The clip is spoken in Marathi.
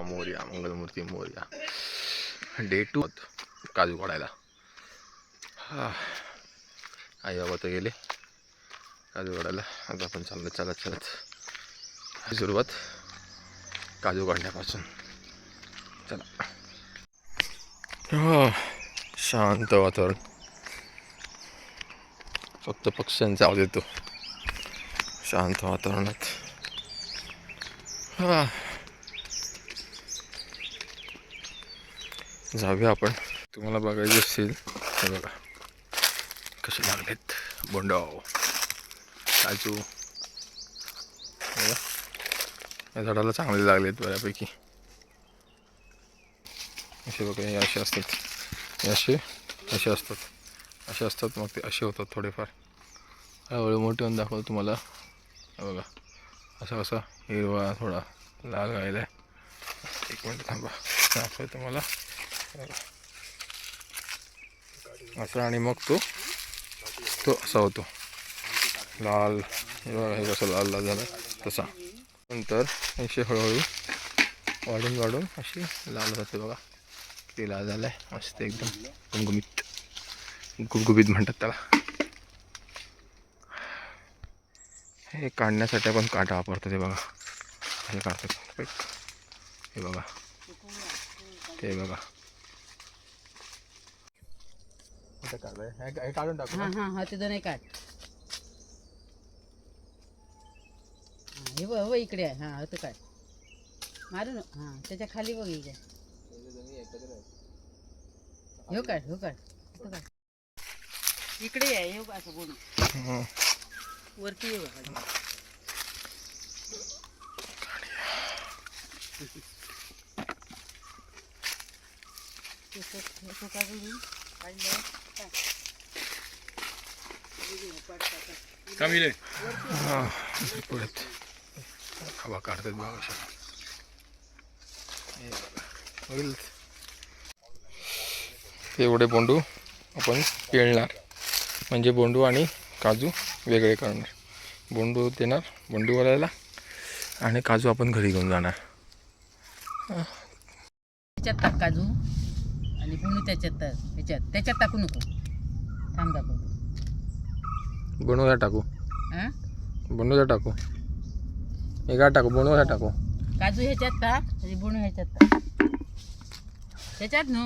मोर्या मंगलमूर्ती मोर्या. डे टू काजू काढायला. हा. आई बाबा तर गेले. काजू काढायला. आता आपण चाललं चालत. चालत सुरुवात काजू काढण्यापासून. चला. हा, शांत वातावरण. फक्त पक्ष्यांचा आवाज येतो. शांत वातावरणात. हा. जाऊया आपण. तुम्हाला बघायचं असेल हे बघा. कसे लागलेत बोंडाव काजू. बघा. या झाडाला चांगले लागलेत बऱ्यापैकी. असे बघा हे असे असतात. हे असे असे असतात. असे असतात मग ते असे होतात थोडेफार. हळूहळू मोठे होऊन दाखवतो तुम्हाला. बघा. असा असा हिरवा थोडा लाल व्हायला आहे एक मिनिट थांबा. दाखवतो तुम्हाला. असं आणि मग तो तो असा होतो. लाल हे बघा हे कसं लाल लाल झाला. तसा. नंतर असे हळूहळू वाढून वाढून अशी लाल जाते बघा. ते लाल झालं आहे मस्त एकदम गुमगुमीत गुबगुबीत म्हणतात त्याला. हे काढण्यासाठी आपण काटा वापरतो ते बघा. हे काढतात एक. हे बघा. ते बघा. हे काढून टाकू हा हा हा ते दोन काढ हा, हे बघ हो इकडे आहे हा ते काढ मारू ना हा त्याच्या खाली बघ इकडे हो काढ हो काढ काढ. इकडे आहे हे बघ असं बोल. वरती ये बघा त्याचं- त्याचं काढून घेऊ. काढलं. टाक. हवा काढतात बघा. होईल. एवढे बोंडू आपण पिळणार. म्हणजे बोंडू आणि काजू वेगळे करणार. बोंडू देणार बोंडूवाल्याला आणि काजू आपण घरी घेऊन जाणार. त्याच्यात काजू. आणि पुन्हा त्याच्यात टाक. ह्याच्यात त्याच्यात टाकू नको. थांब दाखवतो बनवूया टाकू. हां बनवूया टाकू. एका टाकू बनवूया टाकू. काजू ह्याच्यात टाक आणि बुणू ह्याच्यात टाक. ह्याच्यात नो